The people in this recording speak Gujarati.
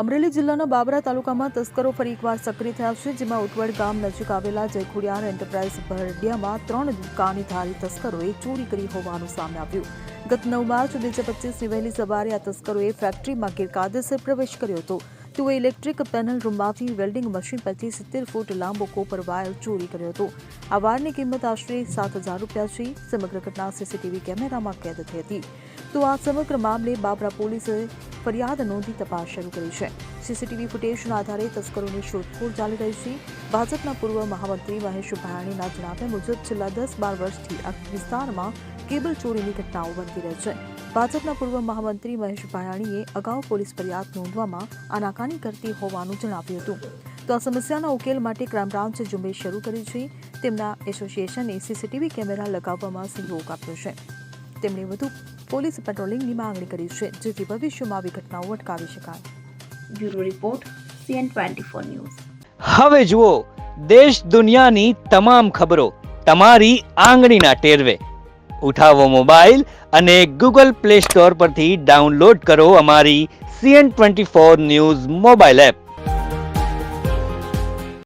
અમરેલી જિલ્લાના બાબરા તાલુકામાં તસ્કરો ફરી એકવાર સક્રિય થયા છે, જેમાં ઉટવડ ગામ નજીક આવેલા જયખુડિયાર એન્ટરપ્રાઇઝ ભરડિયામાં ત્રણ દુકાનીધારી તસ્કરોએ ચોરી કરી હોવાનું સામે આવ્યું. ગત નવ માર્ચ બે હજાર પચીસની વહેલી સવારે આ તસ્કરોએ ફેક્ટરીમાં ગેરકાયદેસર પ્રવેશ કર્યો હતો. તેઓએ ઇલેક્ટ્રિક પેનલ રૂમમાંથી વેલ્ડિંગ મશીન પરથી સિત્તેર ફૂટ લાંબો કોપર વાયર ચોરી કર્યો હતો. આ વાયરની કિંમત આશરે સાત હજાર રૂપિયા છે, સમગ્ર ઘટના સીસીટીવી કેમેરામાં કેદ થઈ હતી. તો આ સમગ્ર મામલે બાબરા પોલીસે ફરિયાદ નોંધી તપાસ શરૂ કરી છે. સીસીટીવી ફૂટેજના આધારે તસ્કરોની શોધખોળ ચાલી રહી છે. ભાજપના પૂર્વ મહામંત્રી મહેશ ભાયાણીના જણાવ્યા મુજબ છેલ્લા દસ બાર વર્ષથી આ વિસ્તારમાં કેબલ ચોરીની ઘટનાઓ બનતી રહે છે. ભાજપના પૂર્વ મહામંત્રી મહેશ ભાયાણીએ અગાઉ પોલીસ ફરિયાદ નોંધવામાં આનાકાની કરતી હોવાનું જણાવ્યું હતું. તો આ સમસ્યાના ઉકેલ માટે ક્રાઇમ બ્રાન્ચે ઝુંબેશ શરૂ કરી છે. તેમના એસોસિએશને સીસીટીવી કેમેરા લગાવવામાં સહયોગ આપ્યો છે. તેમણે વધુ પોલીસ પેટ્રોલિંગની માંગણી કરી છે જેથી ભવિષ્યમાં આવી ઘટનાઓ અટકાવી શકાય. Bureau report CN twenty four news. હવે જુઓ દેશ દુનિયાની તમામ ખબરો તમારી આંગળીના ટેરવે. ઉઠાવો મોબાઈલ અને ગૂગલ પ્લે સ્ટોર પરથી ડાઉનલોડ કરો અમારી CN twenty four news mobile app.